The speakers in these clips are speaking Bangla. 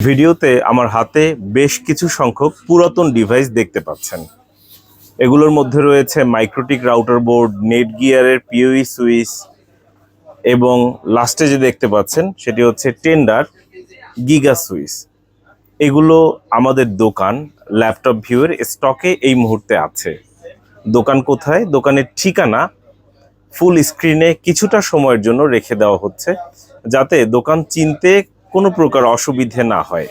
ভিডিওতে আমার হাতে বেশ কিছু সংখ্যক পুরাতন ডিভাইস দেখতে পাচ্ছেন। এগুলোর মধ্যে রয়েছে মাইক্রোটিক রাউটার বোর্ড নেট গিয়ারের পিওই সুইচ এবং লাস্টে যে দেখতে পাচ্ছেন, সেটি হচ্ছে টেন্ডার গিগা সুইচ এগুলো আমাদের দোকান ল্যাপটপ ভিউয়ের স্টকে এই মুহূর্তে আছে। দোকান কোথায়? দোকানের ঠিকানা ফুল স্ক্রিনে কিছুটা সময়ের জন্য রেখে দেওয়া হচ্ছে, যাতে দোকান চিনতে কোনো প্রকার অসুবিধে না হয়।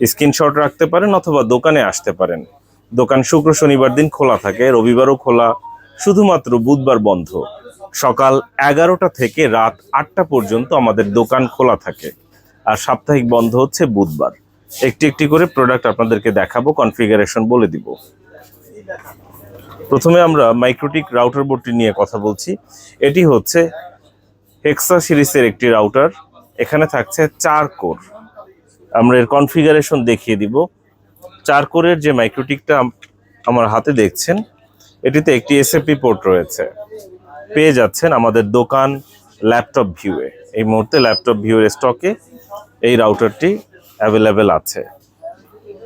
স্ক্রিনশট রাখতে পারেন অথবা দোকানে আসতে পারেন। দোকান শুক্র শনিবার দিন খোলা থাকে, রবিবারও খোলা, শুধুমাত্র বুধবার বন্ধ। সকাল এগারোটা থেকে রাত আটটা পর্যন্ত আমাদের দোকান খোলা থাকে। আর সাপ্তাহিক বন্ধ হচ্ছে বুধবার। একটি একটি করে প্রোডাক্ট আপনাদেরকে দেখাবো কনফিগারেশন বলে দিব। প্রথমে আমরা মাইক্রোটিক রাউটার বোর্ডটি নিয়ে কথা বলছি। এটি হচ্ছে হেক্সা সিরিজের একটি রাউটার এখানে থাকছে চার কোর। আমরা এর কনফিগারেশন দেখিয়ে দিব। চার কোরের যে মাইক্রোটিকটা আম- আমার হাতে দেখছেন, এটিতে একটি এসএপি পোর্ট রয়েছে। পেয়ে যাচ্ছেন আমাদের দোকান ল্যাপটপ ভিউয়ে এই মুহূর্তে ল্যাপটপ ভিউয়ের স্টকে এই রাউটারটি অ্যাভেলেবেল আছে।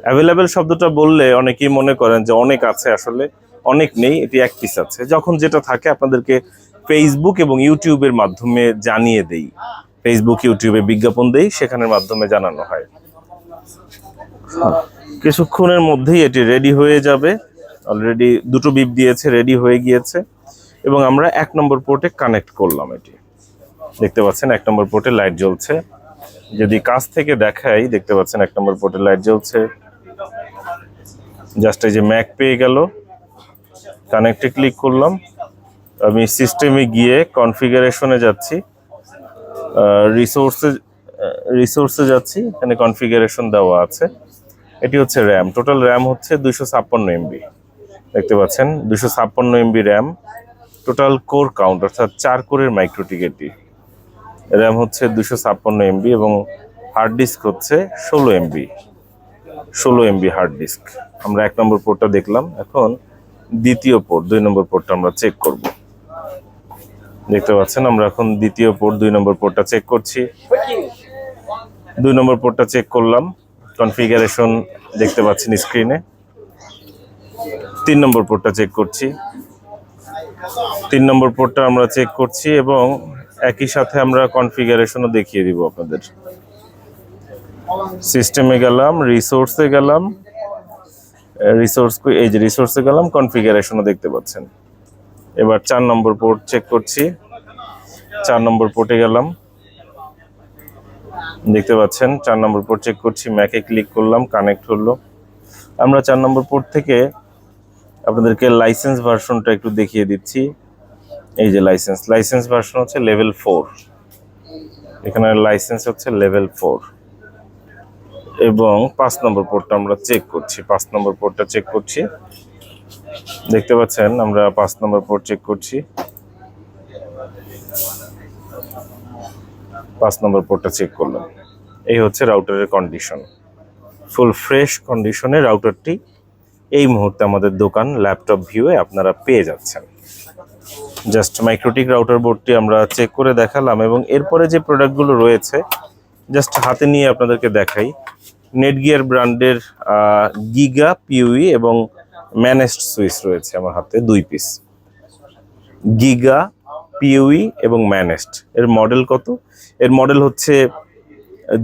অ্যাভেলেবেল শব্দটা বললে অনেকেই মনে করেন যে অনেক আছে আসলে, অনেক নেই, এটি এক পিস আছে। যখন যেটা থাকে, আপনাদেরকে ফেসবুক এবং ইউটিউবের মাধ্যমে জানিয়ে দেই। ফেসবুক ইউটিউবে বিজ্ঞাপন দেই, সেখানের মাধ্যমে জানানো হয়। কিছুক্ষণের মধ্যেই এটি রেডি হয়ে যাবে। অলরেডি দুটো বিপ দিয়েছে রেডি হয়ে গিয়েছে। এবং আমরা এক নম্বর পোর্টে কানেক্ট করলাম এটি। দেখতে পাচ্ছেন, এক নম্বর পোর্টে লাইট জ্বলছে। যদি কাছ থেকে দেখাই, দেখতে পাচ্ছেন, এক নম্বর পোর্টে লাইট জ্বলছে। জাস্ট এই যে ম্যাক পেয়ে গেল। কানেক্টে ক্লিক করলাম। আমি সিস্টেমে গিয়ে কনফিগারেশনে যাচ্ছি। রিসোর্সে রিসোর্সে যাচ্ছি, এখানে কনফিগারেশন দেওয়া আছে। এটি হচ্ছে র্যাম টোটাল র্যাম হচ্ছে দুইশো ছাপ্পান্ন এমবি দেখতে পাচ্ছেন দুশো ছাপ্পান্ন MB RAM total core count অর্থাৎ চার কোরের মাইক্রোটিক এটি র্যাম হচ্ছে দুশো ছাপ্পান্ন এমবি এবং হার্ড ডিস্ক হচ্ছে ষোলো এমবি ষোলো এমবি হার্ড ডিস্ক আমরা এক নম্বর পোর্টটা দেখলাম। এখন দ্বিতীয় পোর্ট দুই নম্বর পোর্টটা আমরা চেক করব। দেখতে পাচ্ছেন, আমরা এখন দ্বিতীয় পোর্ট দুই নম্বর পোর্টটা চেক করছি। দুই নম্বর পোর্টটা চেক করলাম কনফিগারেশন দেখতে পাচ্ছেন স্ক্রিনে তিন নম্বর পোর্টটা চেক করছি। তিন নম্বর পোর্টটা আমরা চেক করছি এবং একই সাথে আমরা কনফিগারেশনও দেখিয়ে দিব আপনাদের। সিস্টেমে গেলাম রিসোর্সে গেলাম। রিসোর্স এই যে রিসোর্সে গেলাম কনফিগারেশনও দেখতে পাচ্ছেন। এবার চার নম্বর পোর্ট চেক করছি। চার নম্বর পোর্টে গেলাম। দেখতে পাচ্ছেন, চার নম্বর পোর্ট চেক করছি ম্যাকে ক্লিক করলাম কানেক্ট হলো। আমরা চার নম্বর পোর্ট থেকে আপনাদেরকে লাইসেন্স ভার্সনটা একটু দেখিয়ে দিচ্ছি। এই যে লাইসেন্স লাইসেন্স ভার্সন হচ্ছে লেভেল ফোর এখানে লাইসেন্স হচ্ছে লেভেল ফোর এবং পাঁচ নম্বর পোর্টটা আমরা চেক করছি, পাঁচ নম্বর পোর্টটা চেক করছি। দেখতে পাচ্ছেন, আমরা পাঁচ নম্বর পোর্ট চেক করছি। পাঁচ নম্বর পোর্টটা চেক করলাম। এই হচ্ছে রাউটারের কন্ডিশন ফুল ফ্রেশ কন্ডিশনে রাউটারটি এই মুহূর্তে আমাদের দোকান ল্যাপটপ ভিউয়ে আপনারা পেয়ে যাচ্ছেন। জাস্ট মাইক্রোটিক রাউটার বোর্ডটি আমরা চেক করে দেখালাম এবং এরপরে যে প্রোডাক্টগুলো রয়েছে জাস্ট হাতে নিয়ে আপনাদেরকে দেখাই। নেটগিয়ার ব্র্যান্ডের গিগা পিউই এবং ম্যানেজড সুইচ রয়েছে আমার হাতে, দুই পিস গিগা, পিউই এবং ম্যানেজড। এর মডেল কত? এর মডেল হচ্ছে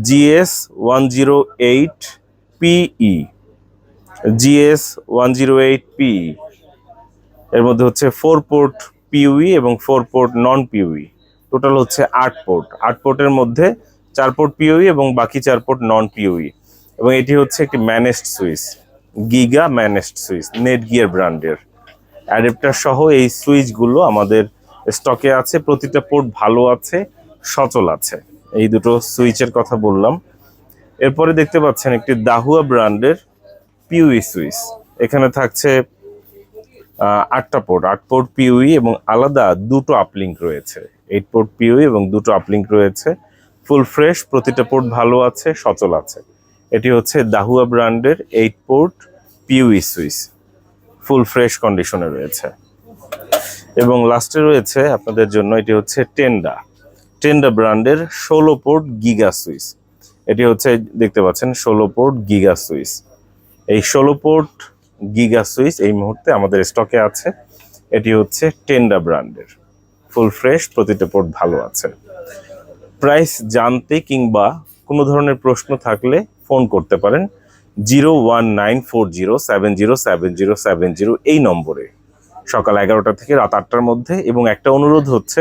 GS one zero eight PE. GS one zero eight PE. এর মধ্যে হচ্ছে ফোর পোর্ট পিউই এবং four port non PoE. Total হচ্ছে আট পোর্ট আট পোর্টের মধ্যে চার পোর্ট পিউই এবং বাকি চার পোর্ট নন পিউই। এবং এটি হচ্ছে একটি managed switch. Giga managed switch Netgear ব্র্যান্ডের অ্যাডাপ্টার সহ এই সুইচগুলো আমাদের স্টকে আছে, প্রতিটা পোর্ট ভালো আছে, সচল আছে। এই দুটো সুইচের কথা বললাম। এরপরে দেখতে পাচ্ছেন একটি দাহুয়া ব্র্যান্ডের পিউই সুইচ এখানে থাকছে আটটা পোর্ট আট পোর্ট পিউই এবং আলাদা দুটো আপলিঙ্ক রয়েছে। এইট পোর্ট পিউই এবং দুটো আপলিঙ্ক রয়েছে। ফুল ফ্রেশ প্রতিটা পোর্ট ভালো আছে, সচল আছে। এটি হচ্ছে দাহুয়া ব্র্যান্ডের eight port পিউই switch. Full fresh কন্ডিশনে রয়েছে। এবং লাস্টে রয়েছে আপনাদের জন্য এটি হচ্ছে টেন্ডা। টেন্ডা ব্র্যান্ডের ষোলো পোর্ট গিগা সুইচ। এটি হচ্ছে, দেখতে পাচ্ছেন, ষোলো পোর্ট গিগা সুইচ। এই ষোলো পোর্ট গিগা সুইচ এই মুহূর্তে আমাদের স্টকে আছে। এটি হচ্ছে টেন্ডা ব্র্যান্ডের। ফুল ফ্রেশ, প্রতিটা পোর্ট ভালো আছে। প্রাইস জানতে কিংবা কোনো ধরনের প্রশ্ন থাকলে ফোন করতে পারেন zero one nine four zero seven zero seven zero seven zero এই নম্বরে। সকাল এগারোটা থেকে রাত আটটার মধ্যে এবং একটা অনুরোধ হচ্ছে,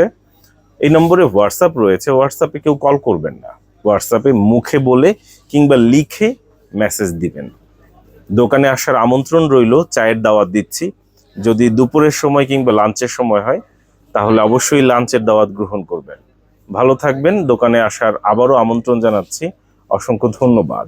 এই নম্বরে হোয়াটসঅ্যাপ রয়েছে, হোয়াটসঅ্যাপে কেউ কল করবেন না। হোয়াটসঅ্যাপে মুখে বলে কিংবা লিখে মেসেজ দিবেন। দোকানে আসার আমন্ত্রণ রইল, চায়ের দাওয়াত দিচ্ছি। যদি দুপুরের সময় কিংবা লাঞ্চের সময় হয়, তাহলে অবশ্যই লাঞ্চের দাওয়াত গ্রহণ করবেন। ভালো থাকবেন, দোকানে আসার আবারও আমন্ত্রণ জানাচ্ছি। অসংখ্য ধন্যবাদ।